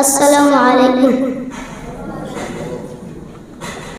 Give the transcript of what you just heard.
আসসালাম